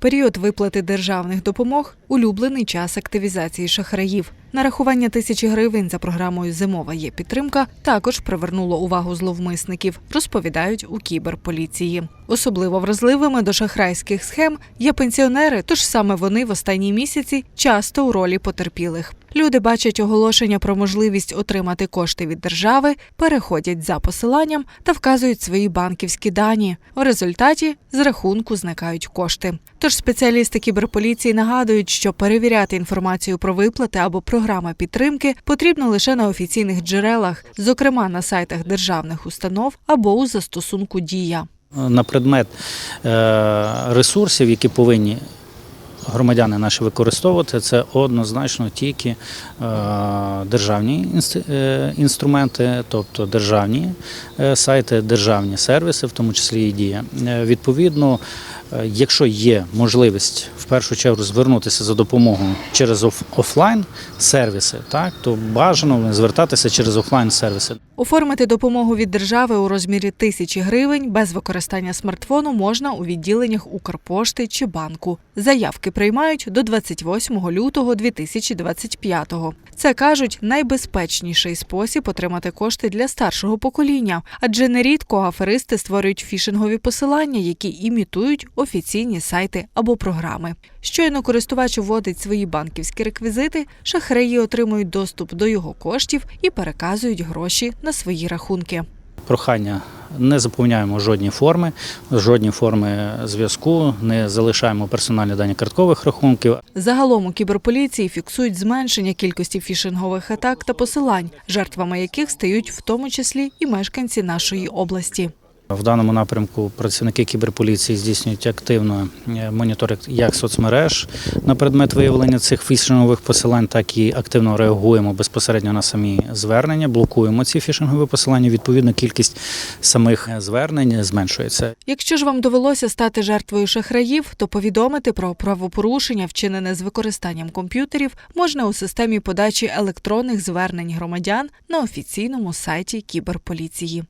Період виплати державних допомог улюблений час активізації шахраїв. Нарахування тисячі гривень за програмою Зимова є підтримка також привернуло увагу зловмисників, розповідають у кіберполіції. Особливо вразливими до шахрайських схем є пенсіонери, тож саме вони в останні місяці часто у ролі потерпілих. Люди бачать оголошення про можливість отримати кошти від держави, переходять за посиланням та вказують свої банківські дані. У результаті з рахунку зникають кошти. Тож спеціалісти кіберполіції нагадують, що перевіряти інформацію про виплати або програми підтримки потрібно лише на офіційних джерелах, зокрема на сайтах державних установ або у застосунку Дія. на предмет е, ресурсів, які повинні громадяни наші використовувати, це однозначно тільки е, державні е, інструменти, тобто державні е, сайти, державні сервіси, в тому числі і дія. Відповідно, якщо є можливість в першу чергу звернутися за допомогою через офлайн сервіси, так то бажано звертатися через офлайн сервіси. Оформити допомогу від держави у розмірі тисячі гривень без використання смартфону можна у відділеннях Укрпошти чи банку. Заявки приймають до 28 лютого 2025-го. Це кажуть найбезпечніший спосіб отримати кошти для старшого покоління, адже нерідко аферисти створюють фішингові посилання, які імітують офіційні сайти або програми. Щойно користувач вводить свої банківські реквізити, шахраї отримують доступ до його коштів і переказують гроші на свої рахунки. Прохання не заповняємо жодні форми, жодні форми зв'язку, не залишаємо персональні дані карткових рахунків. Загалом у кіберполіції фіксують зменшення кількості фішингових атак та посилань, жертвами яких стають в тому числі і мешканці нашої області. В даному напрямку працівники кіберполіції здійснюють активно е, моніторинг як соцмереж на предмет виявлення цих фішингових посилань, так і активно реагуємо безпосередньо на самі звернення, блокуємо ці фішингові посилання. Відповідно, кількість самих звернень зменшується. Якщо ж вам довелося стати жертвою шахраїв, то повідомити про правопорушення, вчинене з використанням комп'ютерів, можна у системі подачі електронних звернень громадян на офіційному сайті кіберполіції.